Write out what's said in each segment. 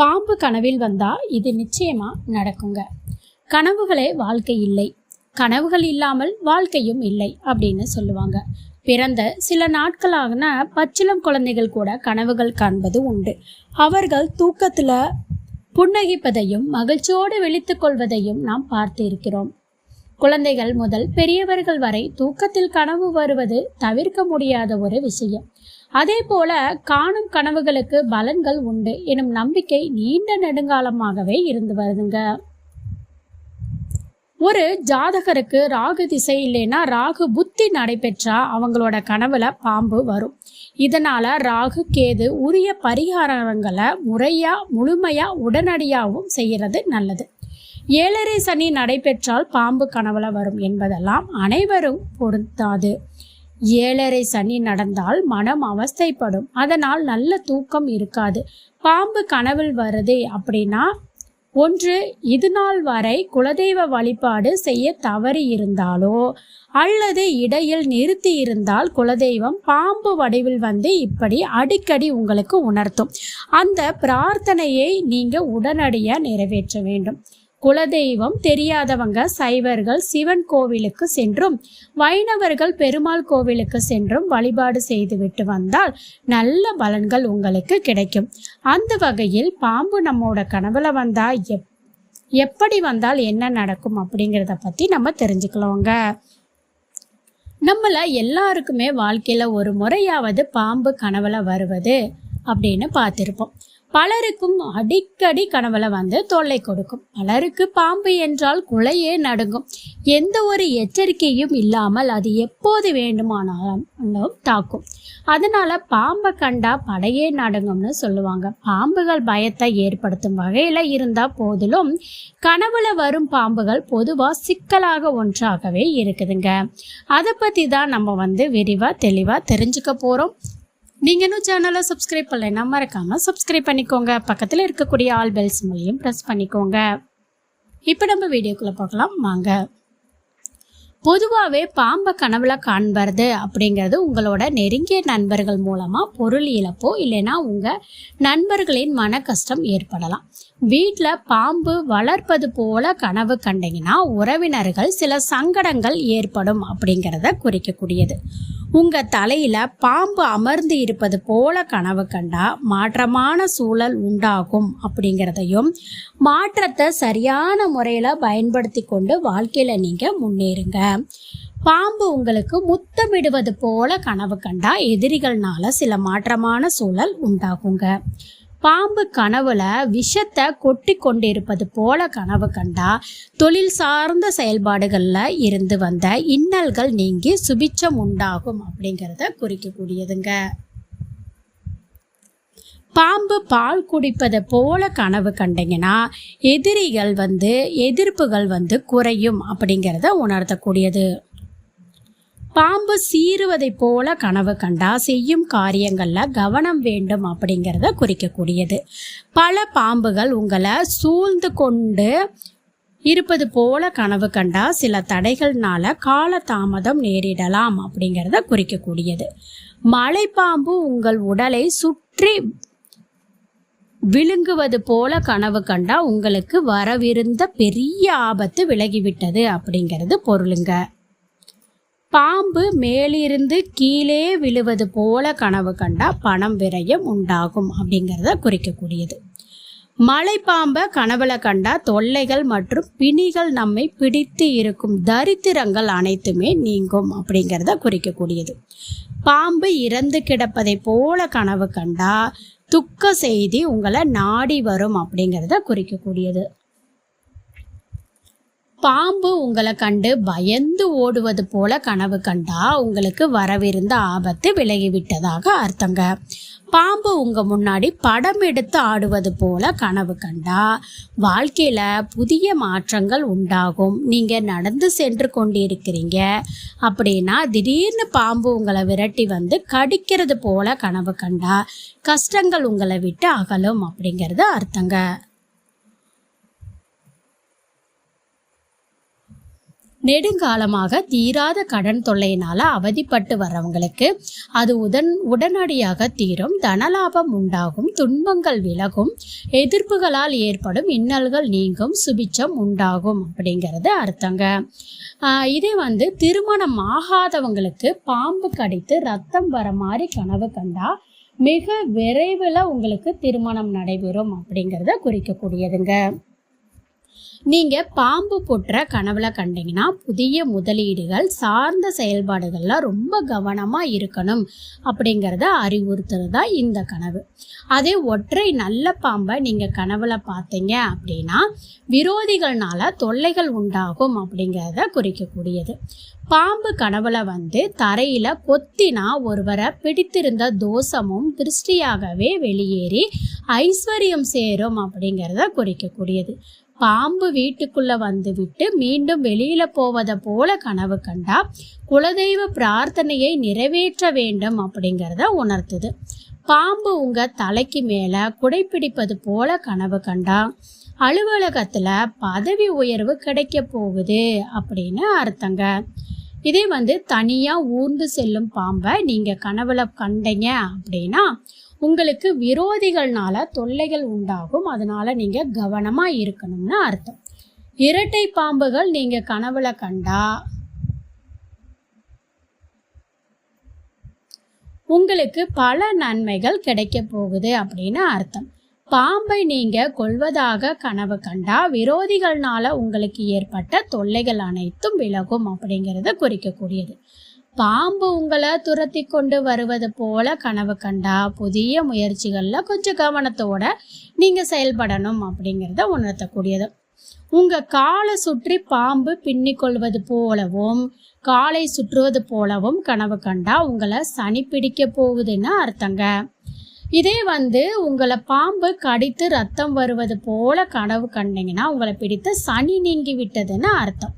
பாம்பு கனவில் வந்தா இது நிச்சயமா நடக்குங்க. கனவுகளே வாழ்க்கை இல்லை. கனவுகள் இல்லாமல் வாழ்க்கையும் இல்லை அப்படின்னு சொல்லுவாங்க. பிறந்த சில நாட்களாகன பச்சிளம் குழந்தைகள் கூட கனவுகள் காண்பது உண்டு. அவர்கள் தூக்கத்துல புன்னகிப்பதையும் மகிழ்ச்சியோடு விழித்துக் கொள்வதையும் நாம் பார்த்து இருக்கிறோம். குழந்தைகள் முதல் பெரியவர்கள் வரை தூக்கத்தில் கனவு வருவது தவிர்க்க முடியாத ஒரு விஷயம். அதே போல காணும் கனவுகளுக்கு பலன்கள் உண்டு எனும் நம்பிக்கை நீண்ட நெடுங்காலமாகவே இருந்து வருதுங்க. ஒரு ஜாதகருக்கு ராகு திசை இல்லைன்னா ராகு புத்தி நடைபெற்றா அவங்களோட கனவுல பாம்பு வரும். இதனால ராகு கேது உரிய பரிகாரங்களை முறையா முழுமையா உடனடியாகவும் செய்யறது நல்லது. ஏழரை சனி நடைபெற்றால் பாம்பு கனவுல வரும் என்பதெல்லாம் அனைவரும் பொருந்தாது. ஏழரை சனி நடந்தால் மனம் அவஸ்தைப்படும். அதனால் நல்ல தூக்கம் இருக்காது. பாம்பு கனவில் வருது அப்படின்னா ஒன்று இது நாள் வரை குலதெய்வ வழிபாடு செய்ய தவறி இருந்தாலோ அல்லது இடையில் நிறுத்தி இருந்தால் குலதெய்வம் பாம்பு வடிவில் வந்து இப்படி அடிக்கடி உங்களுக்கு உணர்த்தும். அந்த பிரார்த்தனையை நீங்க உடனடியாக நிறைவேற்ற வேண்டும். குலதெய்வம் தெரியாதவங்க சைவர்கள் சிவன் கோவிலுக்கு சென்றும் வைணவர்கள் பெருமாள் கோவிலுக்கு சென்றும் வழிபாடு செய்துவிட்டு வந்தால் நல்ல பலன்கள் உங்களுக்கு கிடைக்கும். அந்த வகையில் பாம்பு நம்மோட கனவுல வந்தா எப் எப்படி வந்தால் என்ன நடக்கும் அப்படிங்கிறத பற்றி நம்ம தெரிஞ்சுக்கலாங்க. நம்மள எல்லாருக்குமே வாழ்க்கையில் ஒரு முறையாவது பாம்பு கனவுல வருவது அப்படின்னு பார்த்துருப்போம். பலருக்கும் அடிக்கடி கனவுல வந்து தொல்லை கொடுக்கும். பலருக்கு பாம்பு என்றால் குலையே நடுங்கும். எந்த ஒரு எச்சரிக்கையும் இல்லாமல் அது எப்போது வேண்டுமானாலும் தாக்கும். அதனால பாம்பை கண்டா படையே நடுங்கும்னு சொல்லுவாங்க. பாம்புகள் பயத்தை ஏற்படுத்தும் வகையில இருந்தா போதிலும் கனவுல வரும் பாம்புகள் பொதுவா சிக்கலாக ஒன்றாகவே இருக்குதுங்க. அதை பத்தி தான் நம்ம வந்து விரிவா தெளிவா தெரிஞ்சுக்க போறோம். நீங்கள் இன்னும் சேனலை சப்ஸ்கிரைப் பண்ணலைன்னா மறக்காமல் சப்ஸ்கிரைப் பண்ணிக்கோங்க. பக்கத்தில் இருக்கக்கூடிய ஆல் பெல்ஸ் மூலியம் ப்ரெஸ் பண்ணிக்கோங்க. இப்போ நம்ம வீடியோக்குள்ளே பார்க்கலாம் வாங்க. பொதுவாகவே பாம்பை கனவுல காண்பறது அப்படிங்கிறது உங்களோட நெருங்கிய நண்பர்கள் மூலமாக பொருள் இழப்போ இல்லைன்னா உங்கள் நண்பர்களின் மன கஷ்டம் ஏற்படலாம். வீட்டில் பாம்பு வளர்ப்பது போல கனவு கண்டீங்கன்னா உறவினர்கள் சில சங்கடங்கள் ஏற்படும் அப்படிங்கிறத குறிக்கக்கூடியது. உங்கள் தலையில் பாம்பு அமர்ந்து இருப்பது போல கனவு கண்டா மாற்றமான சூழல் உண்டாகும் அப்படிங்கிறதையும் மாற்றத்தை சரியான முறையில் பயன்படுத்தி கொண்டு வாழ்க்கையில் நீங்கள் முன்னேறுங்க. பாம்பு உங்களுக்கு முத்தமிடுவது போல கனவு கண்டா எதிரிகள்னால சில மாற்றமான சூழல் உண்டாகுங்க. பாம்பு கனவுல விஷத்தை கொட்டி கொண்டிருப்பது போல கனவு கண்டா தொழில் சார்ந்த செயல்பாடுகளில் இருந்து வந்த இன்னல்கள் நீங்கி சுபிச்சம் உண்டாகும் அப்படிங்கிறத குறிக்கக்கூடியதுங்க. பாம்பு பால் குடிப்பதை போல கனவு கண்டீங்கன்னா எதிரிகள் வந்து எதிர்ப்புகள் வந்து குறையும் அப்படிங்கிறத உணர்த்தக்கூடியது. பாம்பு சீறுவதை போல கனவு கண்டா செய்யும் காரியங்களில் கவனம் வேண்டும் அப்படிங்கிறத குறிக்கக்கூடியது. பல பாம்புகள் உங்களை சூழ்ந்து கொண்டு இருப்பது போல கனவு கண்டா சில தடைகள்னால கால தாமதம் நேரிடலாம் அப்படிங்கிறத குறிக்கக்கூடியது. மலைப்பாம்பு உங்கள் உடலை சுற்றி விழுங்குவது போல கனவு கண்டா உங்களுக்கு வரவிருந்த பெரிய ஆபத்து விலகிவிட்டது அப்படிங்கிறது பொருளுங்க. பாம்பு மேலிருந்து கீழே விழுவது போல கனவு கண்டா பணம் விரயம் உண்டாகும் அப்படிங்கிறத குறிக்கக்கூடியது. மலைப்பாம்பை கனவுல கண்டா தொல்லைகள் மற்றும் பிணிகள் நம்மை பிடித்து இருக்கும் தரித்திரங்கள் அனைத்துமே நீங்கும் அப்படிங்கிறத குறிக்கக்கூடியது. பாம்பு இறந்து கிடப்பதை போல கனவு கண்டா துக்க செய்தி உங்களை நாடி வரும் அப்படிங்கிறத குறிக்கக்கூடியது. பாம்பு உங்களை கண்டு பயந்து ஓடுவது போல கனவு கண்டா உங்களுக்கு வரவிருந்த ஆபத்து விலகிவிட்டதாக அர்த்தங்க. பாம்பு உங்க முன்னாடி படம் எடுத்து ஆடுவது போல கனவு கண்டா வாழ்க்கையில புதிய மாற்றங்கள் உண்டாகும். நீங்க நடந்து சென்று கொண்டிருக்கிறீங்க. அப்படின்னா திடீர்னு பாம்பு உங்களை விரட்டி வந்து கடிக்கிறது போல கனவு கண்டா கஷ்டங்கள் உங்களை விட்டு அகலும் அப்படிங்கிறது அர்த்தங்க. நெடுங்காலமாக தீராத கடன் தொல்லையினால அவதிப்பட்டு வர்றவங்களுக்கு அது உடன் உடனடியாக தீரும். தனலாபம் உண்டாகும் துன்பங்கள் விலகும் எதிர்ப்புகளால் ஏற்படும் இன்னல்கள் நீங்கும் சுபிச்சம் உண்டாகும் அப்படிங்கிறது அர்த்தங்க. இதே வந்து திருமணம் ஆகாதவங்களுக்கு பாம்பு கடித்து ரத்தம் வர மாதிரி கனவு கண்டா மிக விரைவில் உங்களுக்கு திருமணம் நடைபெறும் அப்படிங்கிறத குறிக்கக்கூடியதுங்க. நீங்கள் பாம்பு போட்டுற கனவுல கண்டிங்கன்னா புதிய முதலீடுகள் சார்ந்த செயல்பாடுகளில் ரொம்ப கவனமாக இருக்கணும் அப்படிங்கிறத அறிவுறுத்துறது தான் இந்த கனவு. அதே ஒற்றை நல்ல பாம்பை நீங்கள் கனவுல பார்த்தீங்க அப்படின்னா விரோதிகள்னால தொல்லைகள் உண்டாகும் அப்படிங்கிறத குறிக்கக்கூடியது. பாம்பு கனவுல வந்து தரையில கொத்தினா ஒருவரை பிடித்திருந்த தோஷமும் திருஷ்டியாகவே வெளியேறி ஐஸ்வர்யம் சேரும் அப்படிங்கிறத குறிக்கக்கூடியது. பாம்பு வீட்டுக்குள்ள வந்துவிட்டு மீண்டும் வெளியில போவதை போல கனவு கண்டா குலதெய்வ பிரார்த்தனையை நிறைவேற்ற வேண்டும் அப்படிங்கிறத உணர்த்துது. பாம்பு உங்க தலைக்கு மேல குடைப்பிடிப்பது போல கனவு கண்டா அலுவலகத்துல பதவி உயர்வு கிடைக்க போகுது அப்படின்னு அர்த்தங்க. இதே வந்து தனியா ஊர்ந்து செல்லும் பாம்பை நீங்க கனவுல கண்டீங்க அப்படின்னா உங்களுக்கு விரோதிகள்னால தொல்லைகள் உண்டாகும். அதனால நீங்க கவனமா இருக்கணும்னு அர்த்தம். இரட்டை பாம்புகள் நீங்க கனவுல கண்டா உங்களுக்கு பல நன்மைகள் கிடைக்க போகுது அப்படின்னு அர்த்தம். பாம்பை நீங்க கொள்வதாக கனவு கண்டா விரோதிகள்னால உங்களுக்கு ஏற்பட்ட தொல்லைகள் அனைத்தும் விலகும் அப்படிங்கிறத குறிக்கக்கூடியது. பாம்பு உங்களை துரத்தி கொண்டு வருவது போல கனவு கண்டா புதிய முயற்சிகளில் கொஞ்சம் கவனத்தோட நீங்கள் செயல்படணும் அப்படிங்கிறத உணர்த்தக்கூடியது. உங்கள் காலை சுற்றி பாம்பு பின்னிக்கொள்வது போலவும் காலை சுற்றுவது போலவும் கனவு கண்டா உங்களை சனி பிடிக்க போகுதுன்னு அர்த்தங்க. இதே வந்து உங்களை பாம்பு கடித்து ரத்தம் வருவது போல கனவு கண்டீங்கன்னா உங்களை பிடித்த சனி நீங்கி விட்டதுன்னு அர்த்தம்.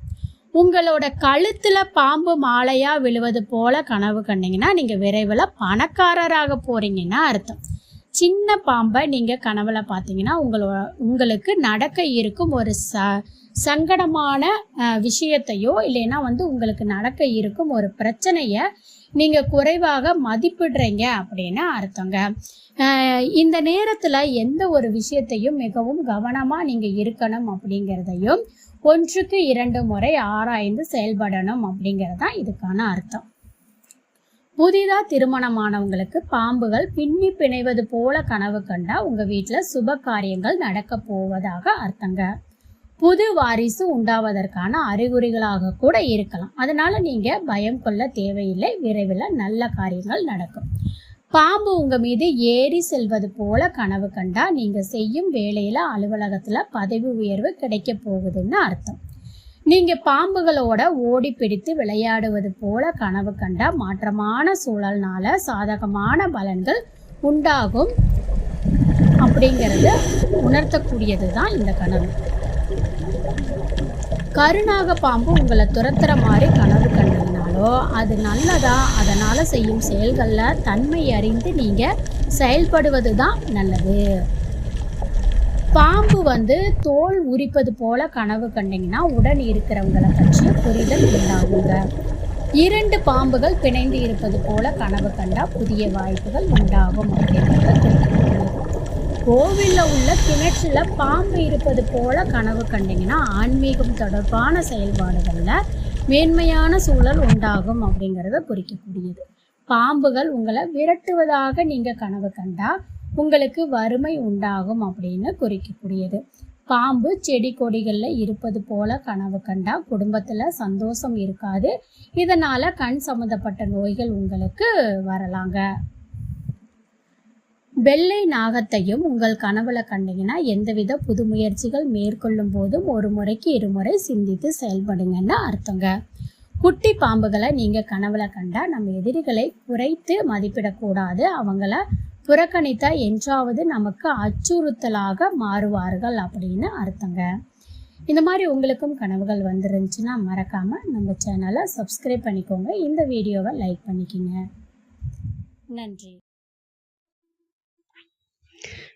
உங்களோட கழுத்தில் பாம்பு மாலையாக விழுவது போல கனவு கண்டிங்கன்னா நீங்கள் விரைவில் பணக்காரராக போகிறீங்கன்னா அர்த்தம். சின்ன பாம்பை நீங்கள் கனவில் பார்த்தீங்கன்னா உங்களோட உங்களுக்கு நடக்க இருக்கும் ஒரு ச சங்கடமான விஷயத்தையோ இல்லைன்னா வந்து உங்களுக்கு நடக்க இருக்கும் ஒரு பிரச்சனையை நீங்க குறைவாக மதிப்பிடுறீங்க அப்படின்னு அர்த்தங்க. இந்த நேரத்துல எந்த ஒரு விஷயத்தையும் மிகவும் கவனமா நீங்க இருக்கணும் அப்படிங்கிறதையும் ஒன்றுக்கு இரண்டு முறை ஆராய்ந்து செயல்படணும் அப்படிங்கிறது தான் இதுக்கான அர்த்தம். புதிதாக திருமணமானவங்களுக்கு பாம்புகள் பின்னி பிணைவது போல கனவு கண்டா உங்க வீட்டில் சுப காரியங்கள் நடக்க போவதாக அர்த்தங்க. புது வாரிசு உண்டாவதற்கான அறிகுறிகளாக கூட இருக்கலாம். அதனால நீங்க பயம் கொள்ள தேவையில்லை. விரைவில் நல்ல காரியங்கள் நடக்கும். பாம்பு உங்க மீது ஏறி செல்வது போல கனவு கண்டா நீங்க செய்யும் வேலையில அலுவலகத்துல பதவி உயர்வு கிடைக்க போகுதுன்னு அர்த்தம். நீங்க பாம்புகளோட ஓடி பிடித்து விளையாடுவது போல கனவு கண்டா மாற்றமான சூழல்னால சாதகமான பலன்கள் உண்டாகும். அப்படிங்கிறத உணர்த்தக்கூடியது தான் இந்த கனவு. கருணாக பாம்பு உங்களை துரத்துற மாதிரி கனவு கண்டதுனாலோ அது நல்லதா? அதனால் செய்யும் செயல்களில் தன்மை அறிந்து நீங்கள் செயல்படுவது தான் நல்லது. பாம்பு வந்து தோல் உரிப்பது போல கனவு கண்டீங்கன்னா உடன் இருக்கிறவங்களை பற்றிய புரிதல் உண்டாகுங்க. இரண்டு பாம்புகள் பிணைந்து இருப்பது போல கனவு கண்டா புதிய வாய்ப்புகள் உண்டாகும் அப்படிங்கிறத கோவிலில் உள்ள கிணற்றில் பாம்பு இருப்பது போல கனவு கண்டிங்கன்னா ஆன்மீகம் தொடர்பான செயல்பாடுகளில் மேன்மையான சூழல் உண்டாகும் அப்படிங்கிறத குறிக்கக்கூடியது. பாம்புகள் உங்களை விரட்டுவதாக நீங்கள் கனவு கண்டா உங்களுக்கு வறுமை உண்டாகும் அப்படின்னு குறிக்கக்கூடியது. பாம்பு செடி கொடிகளில் இருப்பது போல கனவு கண்டா குடும்பத்தில் சந்தோஷம் இருக்காது. இதனால் கண் சம்மந்தப்பட்ட நோய்கள் உங்களுக்கு வரலாங்க. வெள்ளை நாகத்தையும் உங்கள் கனவுல கண்டீங்கன்னா எந்தவித புது முயற்சிகள் மேற்கொள்ளும் போதும் ஒரு முறைக்கு இருமுறை சிந்தித்து செயல்படுங்கன்னு அர்த்தங்க. குட்டி பாம்புகளை நீங்கள் கனவுல கண்டா நம்ம எதிரிகளை குறைத்து மதிப்பிடக்கூடாது. அவங்கள புறக்கணித்தா என்றாவது நமக்கு அச்சுறுத்தலாக மாறுவார்கள் அப்படின்னு அர்த்தங்க. இந்த மாதிரி உங்களுக்கும் கனவுகள் வந்துருந்துச்சுன்னா மறக்காமல் நம்ம சேனலை சப்ஸ்கிரைப் பண்ணிக்கோங்க. இந்த வீடியோவை லைக் பண்ணிக்கோங்க. நன்றி.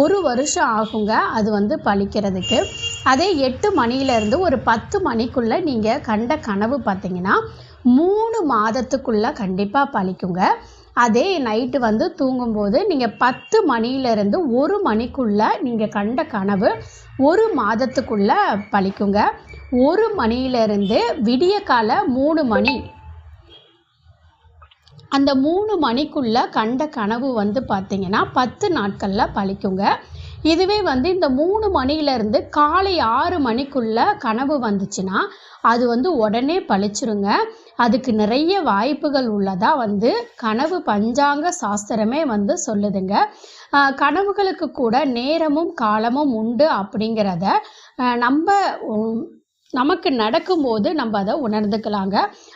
ஒரு வருஷம் ஆகுங்க அது வந்து பழிக்கிறதுக்கு. அதே எட்டு மணியிலேருந்து ஒரு பத்து மணிக்குள்ளே நீங்கள் கண்ட கனவு பார்த்தீங்கன்னா மூணு மாதத்துக்குள்ளே கண்டிப்பாக பழிக்குங்க. அதே நைட்டு வந்து தூங்கும்போது நீங்கள் பத்து மணியிலேருந்து ஒரு மணிக்குள்ளே நீங்கள் கண்ட கனவு ஒரு மாதத்துக்குள்ளே பழிக்குங்க. ஒரு மணியிலேருந்து விடிய கால மூணு மணி அந்த மூணு மணிக்குள்ளே கண்ட கனவு வந்து பார்த்திங்கன்னா பத்து நாட்களில் பழிக்குங்க. இதுவே வந்து இந்த மூணு மணியிலேருந்து காலை ஆறு மணிக்குள்ளே கனவு வந்துச்சுன்னா அது வந்து உடனே பழிச்சிருங்க. அதுக்கு நிறைய வாய்ப்புகள் உள்ளதாக வந்து கனவு பஞ்சாங்க சாஸ்திரமே வந்து சொல்லுதுங்க. கனவுகளுக்கு கூட நேரமும் காலமும் உண்டு அப்படிங்கிறத நம்ம நமக்கு நடக்கும்போது நம்ம அதை உணர்ந்துக்கலாங்க.